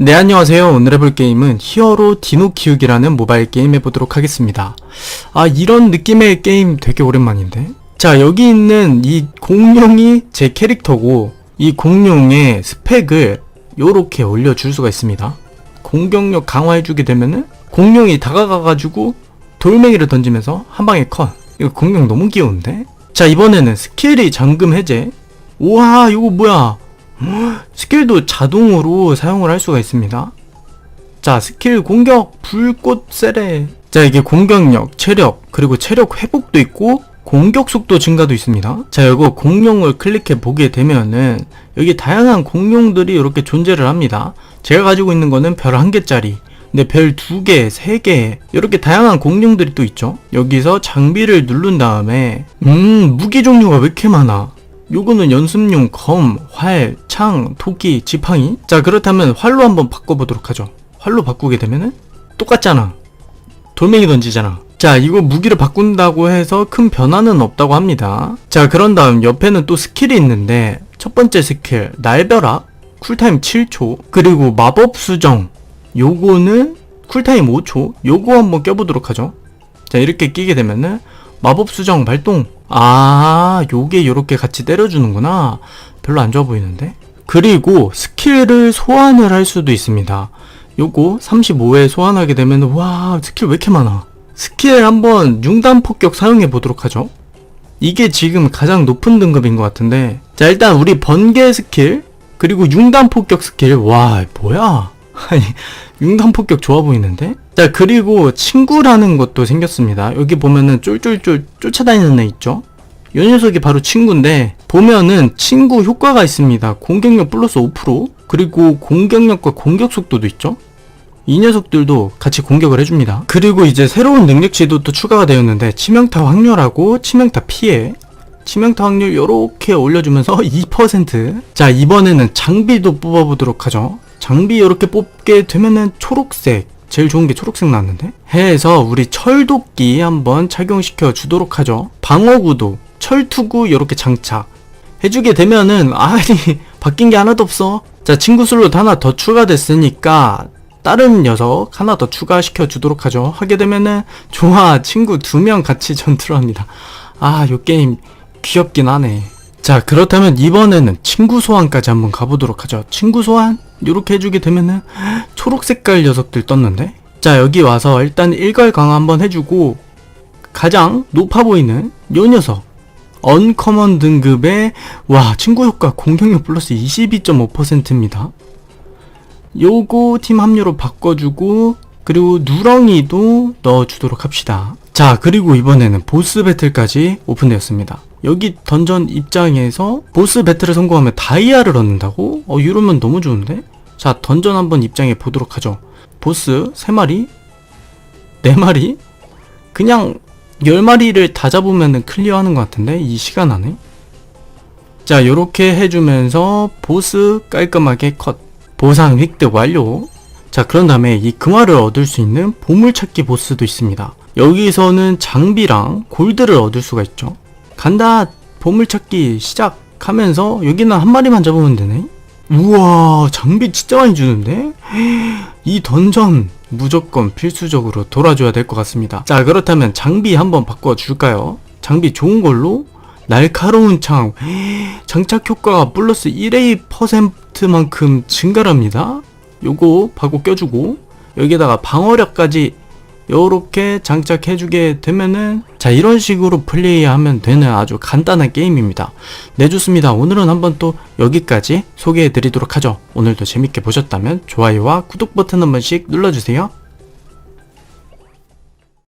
네 안녕하세요. 오늘 해볼 게임은 히어로 디노 키우기라는 모바일 게임 해보도록 하겠습니다. 아 이런 느낌의 게임 되게 오랜만인데? 자 여기 있는 이 공룡이 제 캐릭터고 이 공룡의 스펙을 요렇게 올려줄 수가 있습니다. 공격력 강화해주게 되면은 공룡이 다가가가지고 돌멩이를 던지면서 한 방에 컷. 이거 공룡 너무 귀여운데? 자 이번에는 스킬이 잠금 해제. 우와 이거 뭐야 스킬도 자동으로 사용을 할 수가 있습니다. 자, 스킬 공격, 불꽃 세례. 자, 이게 공격력, 체력, 그리고 체력 회복도 있고, 공격 속도 증가도 있습니다. 자, 이거 공룡을 클릭해 보게 되면은, 여기 다양한 공룡들이 이렇게 존재를 합니다. 제가 가지고 있는 거는 별 한 개짜리. 근데 별 두 개, 세 개, 이렇게 다양한 공룡들이 또 있죠. 여기서 장비를 누른 다음에, 음, 무기 종류가 왜 이렇게 많아? 요거는 연습용 검, 활, 창, 토끼, 지팡이. 자, 그렇다면 활로 한번 바꿔보도록 하죠. 활로 바꾸게 되면은 똑같잖아. 돌멩이 던지잖아. 자, 이거 무기를 바꾼다고 해서 큰 변화는 없다고 합니다. 자, 그런 다음 옆에는 또 스킬이 있는데 첫 번째 스킬, 날벼락, 쿨타임 7초, 그리고 마법 수정. 요거는 쿨타임 5초. 요거 한번 껴보도록 하죠. 자, 이렇게 끼게 되면은 마법 수정 발동. 아, 요게 요렇게 같이 때려주는구나. 별로 안 좋아 보이는데? 그리고 스킬을 소환을 할 수도 있습니다. 요거 35회 소환하게 되면 와 스킬 왜 이렇게 많아? 스킬 한번 융단 폭격 사용해 보도록 하죠. 이게 지금 가장 높은 등급인 것 같은데 자 일단 우리 번개 스킬 그리고 융단 폭격 스킬. 와 뭐야? 아니 융단 폭격 좋아 보이는데? 자 그리고 친구라는 것도 생겼습니다. 여기 보면은 쫄쫄쫄 쫓아다니는 애 있죠 이 녀석이 바로 친구인데 보면은 친구 효과가 있습니다. 공격력 플러스 5% 그리고 공격력과 공격 속도도 있죠. 이 녀석들도 같이 공격을 해줍니다. 그리고 이제 새로운 능력치도 또 추가가 되었는데 치명타 확률하고 치명타 피해. 치명타 확률 요렇게 올려주면서 2% 자, 이번에는 장비도 뽑아보도록 하죠. 장비 이렇게 뽑게 되면은 초록색. 제일 좋은 게 초록색 나왔는데. 해서 우리 철도끼 한번 착용시켜 주도록 하죠. 방어구도 철투구 이렇게 장착 해주게 되면은 아니 바뀐 게 하나도 없어. 자 친구 슬롯 하나 더 추가됐으니까 다른 녀석 하나 더 추가시켜 주도록 하죠. 하게 되면은 좋아 친구 두 명 같이 전투를 합니다. 아, 요 게임 귀엽긴 하네. 자, 그렇다면 이번에는 친구 소환까지 한번 가보도록 하죠. 친구 소환 요렇게 해주게 되면은 초록 색깔 녀석들 떴는데 자, 여기 와서 일단 일괄 강화 한번 해주고 가장 높아 보이는 요 녀석 언커먼 등급의 와 친구 효과 공격력 플러스 22.5%입니다. 요거 팀 합류로 바꿔주고 그리고 누렁이도 넣어주도록 합시다. 자 그리고 이번에는 보스 배틀까지 오픈되었습니다. 여기 던전 입장에서 보스 배틀을 성공하면 다이아를 얻는다고? 어 이러면 너무 좋은데? 자 던전 한번 입장해 보도록 하죠. 보스 3마리? 4마리? 그냥 10마리를 다 잡으면 클리어하는 것 같은데 이 시간 안에? 자 요렇게 해주면서 보스 깔끔하게 컷 보상 획득 완료. 자, 그런 다음에 이 금화를 얻을 수 있는 보물찾기 보스도 있습니다. 여기서는 장비랑 골드를 얻을 수가 있죠. 간다! 보물찾기 시작하면서 여기는 한 마리만 잡으면 되네? 우와, 장비 진짜 많이 주는데? 이 던전 무조건 필수적으로 돌아줘야 될 것 같습니다. 자, 그렇다면 장비 한번 바꿔줄까요? 장비 좋은 걸로 날카로운 창 장착 효과가 플러스 1A%만큼 증가합니다. 요거 바고 껴주고 여기다가 방어력까지 요렇게 장착해 주게 되면은 자 이런 식으로 플레이하면 되는 아주 간단한 게임입니다. 네 좋습니다. 오늘은 한번 또 여기까지 소개해 드리도록 하죠. 오늘도 재밌게 보셨다면 좋아요와 구독 버튼 한 번씩 눌러주세요.